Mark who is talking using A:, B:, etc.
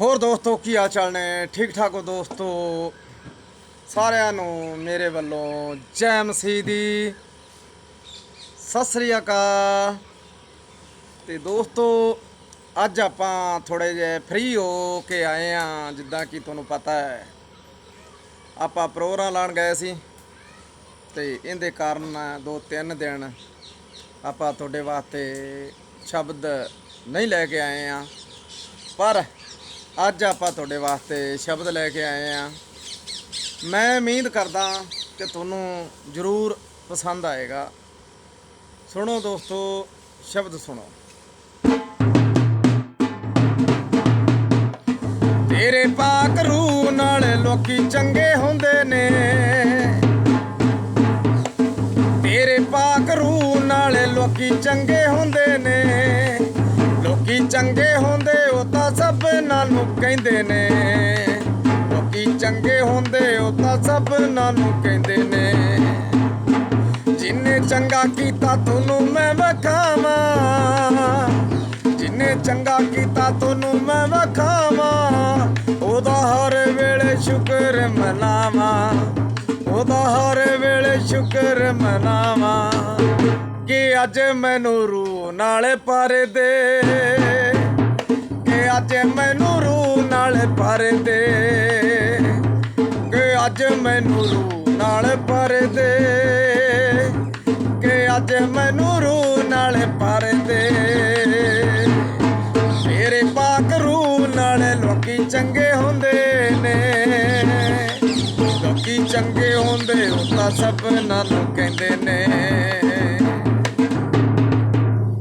A: ਹੋਰ ਦੋਸਤੋ, ਕੀ ਹਾਲ ਚਾਲ ਨੇ? ਠੀਕ ਠਾਕ ਹੋ ਦੋਸਤੋ? ਸਾਰਿਆਂ ਨੂੰ ਮੇਰੇ ਵੱਲੋਂ ਜੈ ਮਸੀਹ ਦੀ ਸਤਿ ਸ੍ਰੀ ਅਕਾਲ। ਤੇ ਦੋਸਤੋ, ਅੱਜ ਆਪਾਂ ਥੋੜੇ ਜਿਹੇ ਫ੍ਰੀ ਹੋ ਕੇ ਆਏ ਆ ਜਿੱਦਾਂ ਕਿ ਤੁਹਾਨੂੰ ਪਤਾ ਹੈ। ਆਪਾਂ ਪ੍ਰੋਗਰਾਮ ਲਾਣ ਗਏ ਸੀ ਤੇ ਇਹਦੇ ਕਾਰਨ ਦੋ ਤਿੰਨ ਦਿਨ ਆਪਾਂ ਤੁਹਾਡੇ ਵਾਸਤੇ ਸ਼ਬਦ ਨਹੀਂ ਲੈ ਕੇ ਆਏ ਆ ਪਰ ਅੱਜ ਆਪਾਂ ਤੁਹਾਡੇ ਵਾਸਤੇ ਸ਼ਬਦ ਲੈ ਕੇ ਆਏ ਆ ਮੈਂ ਉਮੀਦ ਕਰਦਾ ਕਿ ਤੁਹਾਨੂੰ ਜ਼ਰੂਰ ਪਸੰਦ ਆਏਗਾ। ਸੁਣੋ ਦੋਸਤੋ, ਸ਼ਬਦ ਸੁਣੋ। ਤੇਰੇ ਪਾਕ ਰੂਹ ਨਾਲ ਲੋਕੀ ਚੰਗੇ ਹੁੰਦੇ ਨੇ। ਤੇਰੇ ਪਾਕ ਰੂਹ ਨਾਲ ਲੋਕੀ ਚੰਗੇ ਹੁੰਦੇ ਨੇ। ਚੰਗੇ ਹੁੰਦੇ ਉਹ ਤਾਂ ਸਭ ਨੂੰ ਕਹਿੰਦੇ ਨੇ। ਲੋਕੀ ਚੰਗੇ ਹੁੰਦੇ ਉਹ ਤਾਂ ਸਭ ਨੂੰ ਕਹਿੰਦੇ ਨੇ। ਜਿੰਨੇ ਚੰਗਾ ਕੀਤਾ ਤੁਹਾਨੂੰ ਮੈਂ ਵਖਾਵਾਂ। ਜਿੰਨੇ ਚੰਗਾ ਕੀਤਾ ਤੁਹਾਨੂੰ ਮੈਂ ਵਖਾਵਾਂ। ਉਹਦਾ ਹਰ ਵੇਲੇ ਸ਼ੁਕਰ ਮਨਾਵਾਂ। ਉਹਦਾ ਹਰ ਵੇਲੇ ਸ਼ੁਕਰ ਮਨਾਵਾਂ। ਕਿ ਅੱਜ ਮੈਨੂੰ ਰੂਹ ਨਾਲ ਪਰ ਦੇ ਅੱਜ ਮੈਨੂੰ ਰੂਹ ਨਾਲ ਪਰ ਦੇ। ਕਿ ਅੱਜ ਮੈਨੂੰ ਰੂਹ ਨਾਲ ਪਰ ਦੇ। ਕਿ ਅੱਜ ਮੈਨੂੰ ਰੂਹ ਨਾਲ ਪਰ ਦੇ। ਮੇਰੇ ਪਾਕ ਰੂਹ ਨਾਲ ਲੋਕੀ ਚੰਗੇ ਹੁੰਦੇ ਨੇ। ਲੋਕੀ ਚੰਗੇ ਹੁੰਦੇ ਉਹ ਤਾਂ ਸਭ ਨਾਲ ਕਹਿੰਦੇ ਨੇ।